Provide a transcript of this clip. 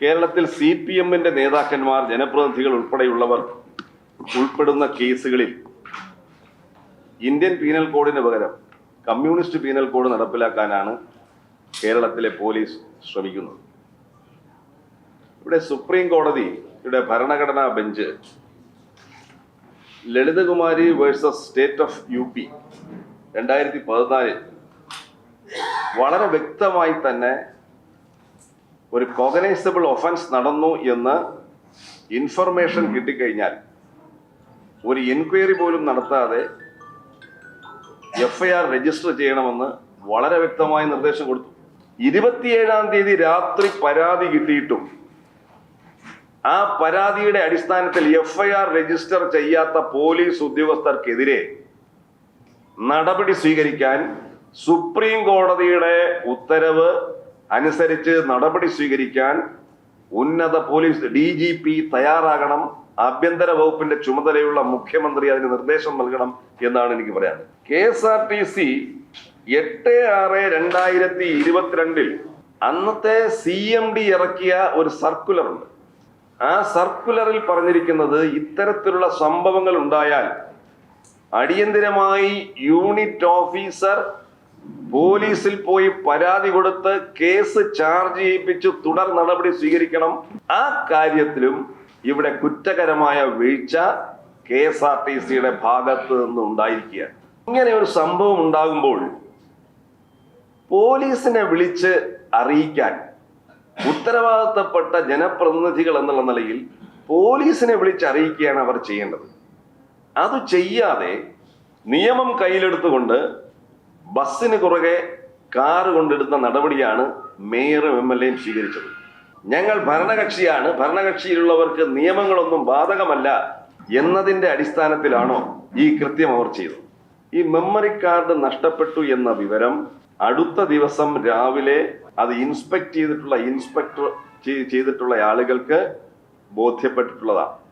കേരളത്തിൽ C P എമ്മിന്റെ നേതാക്കന്മാർ ജനപ്രതിനിധികൾ ഉൾപ്പെടെയുള്ളവർ ഉൾപ്പെടുന്ന കേസുകളിൽ ഇന്ത്യൻ പീനൽ കോഡിന് പകരം കമ്മ്യൂണിസ്റ്റ് പീനൽ കോഡ് നടപ്പിലാക്കാനാണ് കേരളത്തിലെ പോലീസ് ശ്രമിക്കുന്നത്. ഇവിടെ സുപ്രീം കോടതിയുടെ ഭരണഘടനാ bench Lalita Kumari versus state of U P രണ്ടായിരത്തി പതിനാലിൽ വളരെ വ്യക്തമായി തന്നെ ഒരു കോഗനൈസബിൾ ഒഫൻസ് നടന്നു എന്ന് ഇൻഫർമേഷൻ കിട്ടിക്കഴിഞ്ഞാൽ ഒരു എൻക്വയറി പോലും നടത്താതെ എഫ്ഐആർ രജിസ്റ്റർ ചെയ്യണമെന്ന് വളരെ വ്യക്തമായ നിർദ്ദേശം കൊടുത്തു. ഇരുപത്തിയേഴാം തീയതി രാത്രി പരാതി കിട്ടിയിട്ടും ആ പരാതിയുടെ അടിസ്ഥാനത്തിൽ എഫ്ഐആർ രജിസ്റ്റർ ചെയ്യാത്ത പോലീസ് ഉദ്യോഗസ്ഥർക്കെതിരെ നടപടി സ്വീകരിക്കാൻ സുപ്രീം കോടതിയുടെ ഉത്തരവ് അനുസരിച്ച് നടപടി സ്വീകരിക്കാൻ ഉന്നത പോലീസ് ഡി ജി പി തയ്യാറാകണം. ആഭ്യന്തര വകുപ്പിന്റെ ചുമതലയുള്ള മുഖ്യമന്ത്രി അതിന് നിർദ്ദേശം നൽകണം എന്നാണ് എനിക്ക് പറയാൻ K S R T C എട്ട് ആറ് രണ്ടായിരത്തി ഇരുപത്തിരണ്ടിൽ അന്നത്തെ സി എം ഡി ഇറക്കിയ ഒരു സർക്കുലർ ഉണ്ട് ആ സർക്കുലറിൽ പറഞ്ഞിരിക്കുന്നത് ഇത്തരത്തിലുള്ള സംഭവങ്ങൾ ഉണ്ടായാൽ അടിയന്തിരമായി യൂണിറ്റ് ഓഫീസർ പോലീസിൽ പോയി പരാതി കൊടുത്ത് കേസ് ചാർജ് ചെയ്യിപ്പിച്ച് തുടർ നടപടി സ്വീകരിക്കണം. ആ കാര്യത്തിലും ഇവിടെ കുറ്റകരമായ വീഴ്ച കെ എസ് ആർ ടി സിയുടെ ഭാഗത്ത് നിന്ന് ഉണ്ടായിരിക്കുക. ഇങ്ങനെ ഒരു സംഭവം ഉണ്ടാകുമ്പോൾ പോലീസിനെ വിളിച്ച് അറിയിക്കാൻ ഉത്തരവാദിത്തപ്പെട്ട ജനപ്രതിനിധികൾ എന്നുള്ള നിലയിൽ പോലീസിനെ വിളിച്ച് അറിയിക്കുകയാണ് അവർ ചെയ്യേണ്ടത്. അത് ചെയ്യാതെ നിയമം കയ്യിലെടുത്തുകൊണ്ട് ബസ്സിന് കുറുകെ കാറ് കൊണ്ടെടുത്ത നടപടിയാണ് മേയറും എം എൽ എയും സ്വീകരിച്ചത്. ഞങ്ങൾ ഭരണകക്ഷിയാണ്. ഭരണകക്ഷിയിലുള്ളവർക്ക് നിയമങ്ങളൊന്നും ബാധകമല്ല എന്നതിന്റെ അടിസ്ഥാനത്തിലാണോ ഈ കൃത്യം അവർ ചെയ്തത്. ഈ മെമ്മറി കാർഡ് നഷ്ടപ്പെട്ടു എന്ന വിവരം അടുത്ത ദിവസം രാവിലെ അത് ഇൻസ്പെക്ട് ചെയ്തിട്ടുള്ള ഇൻസ്പെക്ടർ ചെയ്തിട്ടുള്ള ആളുകൾക്ക് ബോധ്യപ്പെട്ടിട്ടുള്ളതാണ്.